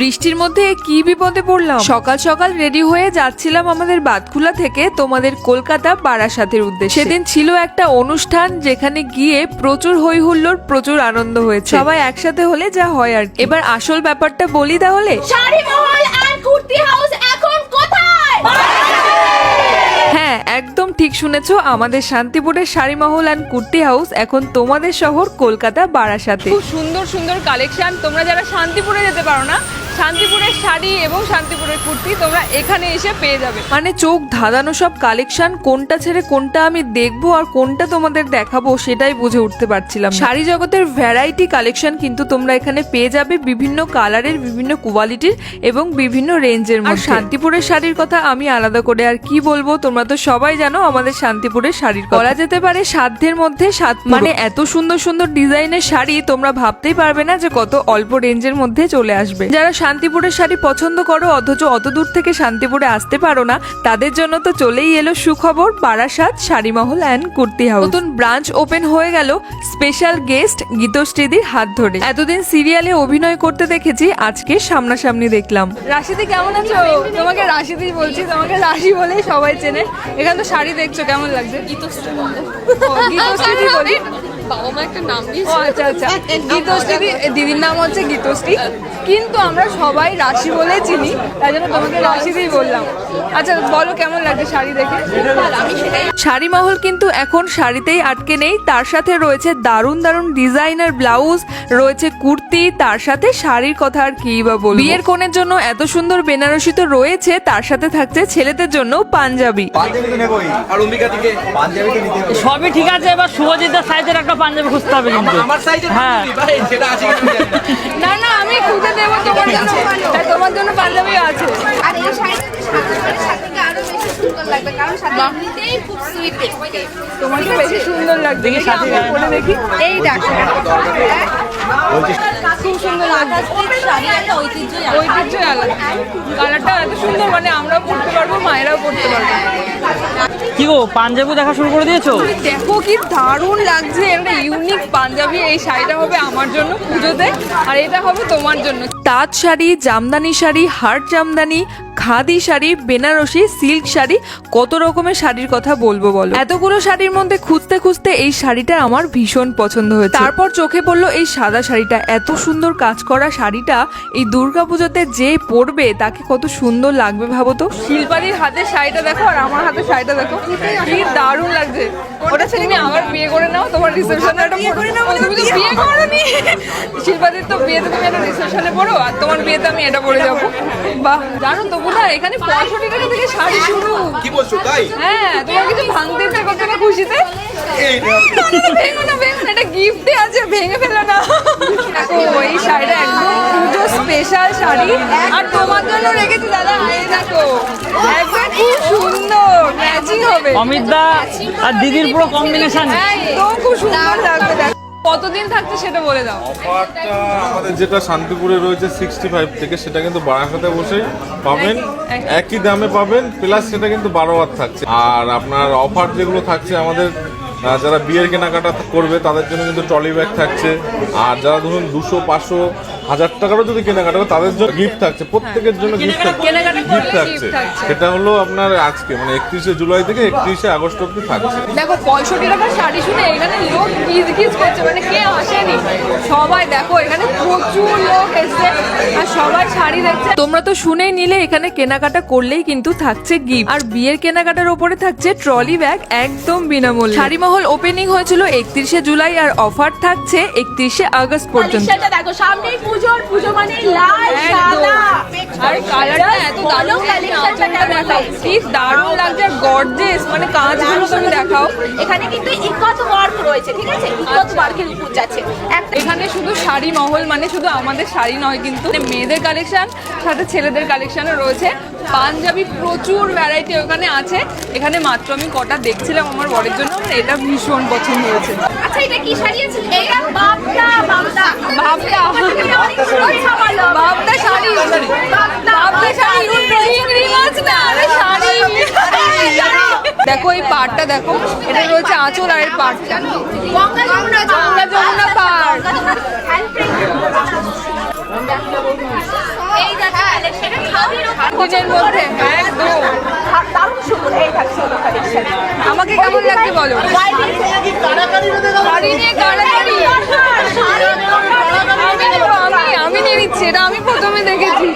বৃষ্টির মধ্যে কি বিপদে পড়লাম? সকাল সকাল রেডি হয়ে যাচ্ছিলাম আমাদের বাতকুলা থেকে তোমাদের কলকাতা বারাসাতের উদ্দেশ্যে। সেদিন ছিল একটা অনুষ্ঠান যেখানে গিয়ে প্রচুর হই হুল্লোড় প্রচুর আনন্দ হয়েছে। সবাই একসাথে হলে যা হয় আর এবার আসল ব্যাপারটা বলি তাহলে। শাড়ি মহল আর কুর্তি হাউস এখন কোথায় হ্যাঁ একদম ঠিক শুনেছ? আমাদের শান্তিপুরের শাড়িমহল অ্যান্ড কুর্তি হাউস এখন তোমাদের শহর কলকাতা বারাসাতে। খুব সুন্দর সুন্দর কালেকশন তোমরা যারা শান্তিপুরে যেতে পারো না শান্তিপুরের শাড়ি এবং শান্তিপুরের কুর্তি তোমরা এখানে এসে পেয়ে যাবে। মানে চোখ ধাঁধানো সব কালেকশন কোনটা ছেড়ে কোনটা আমি দেখব আর কোনটা তোমাদের দেখাবো সেটাই বুঝে উঠতে পারছিলাম শাড়ি জগতের ভ্যারাইটি কালেকশন কিন্তু তোমরা এখানে পেয়ে যাবে বিভিন্ন কালারের বিভিন্ন কোয়ালিটির এবং বিভিন্ন রেঞ্জের মধ্যে। শান্তিপুরের শাড়ির কথা আমি আলাদা করে আর কি বলব তোমরা তো সবাই জানো আমাদের শান্তিপুরের শাড়ির। বলা যেতে পারে সাধ্যের মধ্যে সাত মানে এত সুন্দর সুন্দর ডিজাইনের শাড়ি তোমরা ভাবতেই পারবে না যে কত অল্প রেঞ্জের মধ্যে চলে আসবে। যারা শান্তিপুরের শাড়ি পছন্দ করো অথচ অত দূর থেকে শান্তিপুরে আসতে পারো না। তাদের জন্য তো চলেই এলো সুখবর Barasat Sarimahal and kurti house. নতুন ব্রাঞ্চ ওপেন হয়ে গেল স্পেশাল গেস্ট গীতশ্রীদির হাত ধরে। এতদিন সিরিয়ালে অভিনয় করতে দেখেছি আজকে সামনাসামনি দেখলাম। রাশিদি কেমন আছো? তোমাকে রাশিদি বলছি তোমাকে রাশি বলেই সবাই চেনে। এখানে তো শাড়ি দেখছ কেমন লাগছে? গীতশ্রী বলে ও, গীতশ্রীদি বলি। বাবা মা একটা নাম ও আচ্ছা আচ্ছা। গীতশ্রী দিদির নাম হচ্ছে গীতশ্রী। কিন্তু আমরা সবাই রাশি বলে চিনি তাই জন্য তোমাকে রাশি দিয়ে বললাম। আচ্ছা বলো কেমন লাগছে শাড়ি দেখে? শাড়ি মহল কিন্তু এখন শাড়িতেই আটকে নেই। তার সাথে রয়েছে দারুণ দারুণ ডিজাইনার ব্লাউজ রয়েছে কুর্তি তার সাথে শাড়ির কথা আর কি বা বলব? বিয়ের কোণের জন্য এত সুন্দর বেনারসি তো রয়েছে তার সাথে থাকছে ছেলেদের জন্য পাঞ্জাবি। পাঞ্জাবি তো নেবই। আর অম্বিকা থেকে পাঞ্জাবি তো নিতে সবই ঠিক আছে এবার শুভজিতের সাইজের একটা পাঞ্জাবি খুঁজতে হবে কিন্তু। আমার সাইজের হ্যাঁ। ভাই সেটা আছে না। না আমি খুঁজে দেব তোমার জন্য তাই তোমার জন্য পাঞ্জাবি আছে। আর এই শাড়িটা সাথে সাথে আরও বেশি সুন্দর লাগবে কারণ সাথে এমনিতেই খুব সুইট দেখতে তোমাকে বেশি সুন্দর লাগবে দেখি সাথে পরে দেখি। এই দেখো। খুব সুন্দর লাগছে শাড়ি একটা ঐতিহ্য ঐতিহ্য আলাদা। কালারটা এত সুন্দর মানে আমরাও পড়তে পারব মায়েরাও পড়তে পারব। কি গো পাঞ্জাবি দেখা শুরু করে দিয়েছ? দেখো কি দারুণ লাগছে একটা ইউনিক পাঞ্জাবি। এই শাড়িটা হবে আমার জন্য পুজোতে আর এটা হবে তোমার জন্য। তাঁত শাড়ি জামদানি শাড়ি হার্ট জামদানি খাদি শাড়ি বেনারসি সিল্ক শাড়ি কত রকমের শাড়ির কথা বলব বলো? এতগুলো শাড়ির মধ্যে খুঁজতে খুঁজতে এই শাড়িটা আমার ভীষণ পছন্দ হয়েছে। তারপর চোখে পড়ল এই সাদা শাড়িটা এত সুন্দর কাজ করা শাড়িটা এই দুর্গাপুজোতে যে পরবে তাকে কত সুন্দর লাগবে ভাবো তো? শিল্পাদির হাতে শাড়িটা দেখো আর আমার হাতে শাড়িটা দেখো। কি দারুণ লাগছে। ওটা ছেড়ে তুমি আবার বিয়ে করে নাও তোমার রিসেপশনে একটা বিয়ে করে নাও তুমি তো বিয়ে করোনি শিল্পাদির তো বিয়েতে তুমি একটা রিসেপশনে পড়ো আর তোমার বিয়েতে আমি এটা পরে যাব। বাহ জানো তো বোধহয় এখানে পঁয়ষট্টি টাকা থেকে শাড়ি শুরু। কি বলছো তাই? হ্যাঁ তোমার কিছু ভাঙতে ইচ্ছে করছে না খুশিতে। ভেঙো না ভেঙো না এটা গিফটে আছে ভেঙে ফেলো না। দেখো এই শাড়িটা একদম পুজো স্পেশাল শাড়ি। আর তোমার জন্য রেখেছি দাদা এই দেখো। একদম খুব সুন্দর ম্যাচিং হবে। অমিত দা আর দিদির পুরো কম্বিনেশন একদম খুব সুন্দর লাগবে দেখো। কতদিন থাকছে সেটা বলে দাও। অফারটা আমাদের যেটা শান্তিপুরে রয়েছে সিক্সটি ফাইভ থেকে সেটা কিন্তু বারাসাতে বসে পাবেন। একই দামে পাবেন প্লাস সেটা কিন্তু বারো হাত থাকছে। আর আপনার অফার যেগুলো থাকছে আমাদের যারা বিয়ের কেনাকাটা করবে, তাদের জন্য কিন্তু ট্রলি ব্যাগ থাকছে। আর যারা ধরুন দুশো, পাঁচশো হাজার টাকারও যদি কেনাকাটা করে তাদের জন্য গিফট থাকছে প্রত্যেকের জন্য গিফট থাকছে। সেটা হলো আপনার আজকে মানে একত্রিশে জুলাই থেকে একত্রিশে আগস্ট অব্দি থাকছে। দেখো পঁয়ষট্টি টাকার শাড়ি শুনে এখানে লোক গিজ গিজ করছে মানে কে আসেনি। সবাই দেখো এখানে প্রচুর লোক এসছে আর সবাই শাড়ি দেখছে। তোমরা তো শুনেই নিলে এখানে কেনাকাটা করলেই কিন্তু থাকছে গিফট আর বিয়ের কেনাকাটার ওপরে থাকছে ট্রলি ব্যাগ একদম বিনামূল্যে। শাড়িমহল ওপেনিং হয়েছিল একত্রিশে জুলাই আর অফার থাকছে একত্রিশে আগস্ট পর্যন্ত। দেখো সামনেই পুজোর পুজো মানে লাল। সাদা আর কালারটা এত দারুণ আঁচলটা দেখাও। কি দারুণ লাগছে আর গর্জেস মানে কাঁচগুলো তুমি দেখাও। এখানে কিন্তু ইকত ওয়ার্ক রয়েছে ঠিক আছে? ইকত ওয়ার্কের উপর যাচ্ছে। এখানে শুধু শাড়ি মহল মানে শুধু আমাদের শাড়ি নয় কিন্তু মেয়েদের কালেকশন সাথে ছেলেদের কালেকশনও রয়েছে। পাঞ্জাবি প্রচুর ভ্যারাইটি ওখানে আছে। এখানে মাত্র আমি কটা দেখছিলাম আমার বরের জন্য এটা ভীষণ পছন্দ হয়েছে। আচ্ছা এটা কি শাড়ি আছে? এটা বাবদা বাবদা। ভাবটা শাড়ি শাড়ি দেখো এই পাড়টা দেখো। এটা রয়েছে আঁচল আর এর পাড়টা। গঙ্গা যমুনা পাড়। এই মধ্যে। আমাকে কেমন লাগছে বলো আমি নিয়ে নিচ্ছি এটা আমি প্রথমে দেখেছি